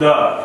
Da.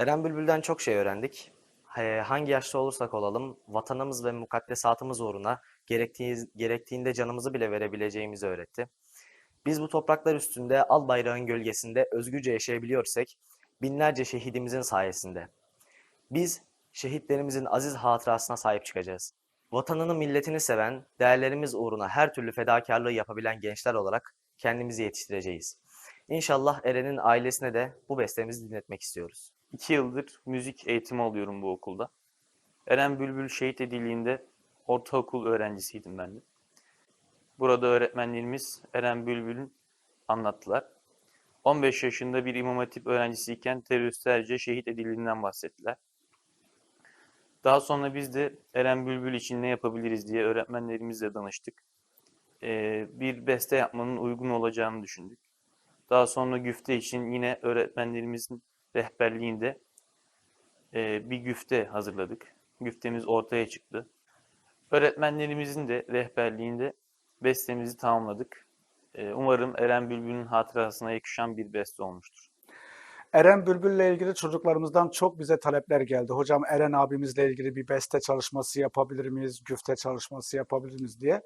Eren Bülbül'den çok şey öğrendik. He- Hangi yaşta olursak olalım, vatanımız ve mukaddesatımız uğruna gerektiği, gerektiğinde canımızı bile verebileceğimizi öğretti. Biz bu topraklar üstünde al bayrağın gölgesinde özgürce yaşayabiliyorsak, binlerce şehidimizin sayesinde. Biz şehitlerimizin aziz hatırasına sahip çıkacağız. Vatanını, milletini seven, değerlerimiz uğruna her türlü fedakarlığı yapabilen gençler olarak kendimizi yetiştireceğiz. İnşallah Eren'in ailesine de bu bestemizi dinletmek istiyoruz. İki yıldır müzik eğitimi alıyorum bu okulda. Eren Bülbül şehit edildiğinde ortaokul öğrencisiydim ben de. Burada öğretmenlerimiz Eren Bülbül'ün anlattılar. 15 yaşında bir imam hatip öğrencisiyken teröristlerce şehit edildiğinden bahsettiler. Daha sonra biz de Eren Bülbül için ne yapabiliriz diye öğretmenlerimizle danıştık. Ee, bir beste yapmanın uygun olacağını düşündük. Daha sonra güfte için yine öğretmenlerimizin rehberliğinde e, bir güfte hazırladık. Güftemiz ortaya çıktı. Öğretmenlerimizin de rehberliğinde bestemizi tamamladık. E, umarım Eren Bülbül'ün hatırasına yakışan bir beste olmuştur. Eren Bülbül'le ilgili çocuklarımızdan çok bize talepler geldi. Hocam Eren abimizle ilgili bir beste çalışması yapabilir miyiz, güfte çalışması yapabilir miyiz diye.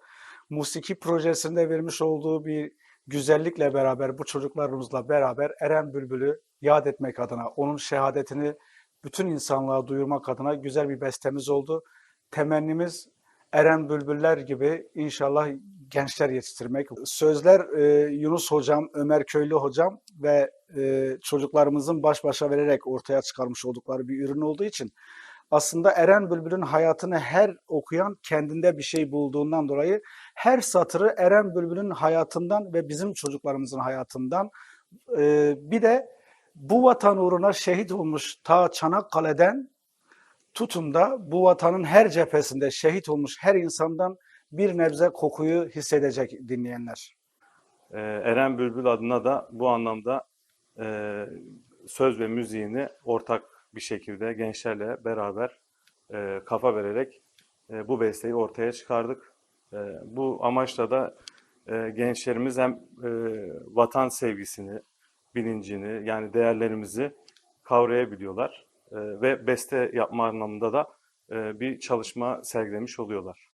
Musiki projesinde vermiş olduğu bir güzellikle beraber bu çocuklarımızla beraber Eren Bülbül'ü yad etmek adına, onun şehadetini bütün insanlığa duyurmak adına güzel bir bestemiz oldu. Temennimiz Eren Bülbüller gibi inşallah gençler yetiştirmek. Sözler e, Yunus Hocam, Ömer Köylü Hocam ve e, çocuklarımızın baş başa vererek ortaya çıkarmış oldukları bir ürün olduğu için aslında Eren Bülbül'ün hayatını her okuyan kendinde bir şey bulduğundan dolayı her satırı Eren Bülbül'ün hayatından ve bizim çocuklarımızın hayatından e, bir de bu vatan uğruna şehit olmuş ta Çanakkale'den tutun da bu vatanın her cephesinde şehit olmuş her insandan bir nebze kokuyu hissedecek dinleyenler. Eren Bülbül adına da bu anlamda e, söz ve müziğini ortak bir şekilde gençlerle beraber e, kafa vererek e, bu besteyi ortaya çıkardık. E, bu amaçla da e, gençlerimiz hem e, vatan sevgisini, bilincini yani değerlerimizi kavrayabiliyorlar E, ve beste yapma anlamında da e, bir çalışma sergilemiş oluyorlar.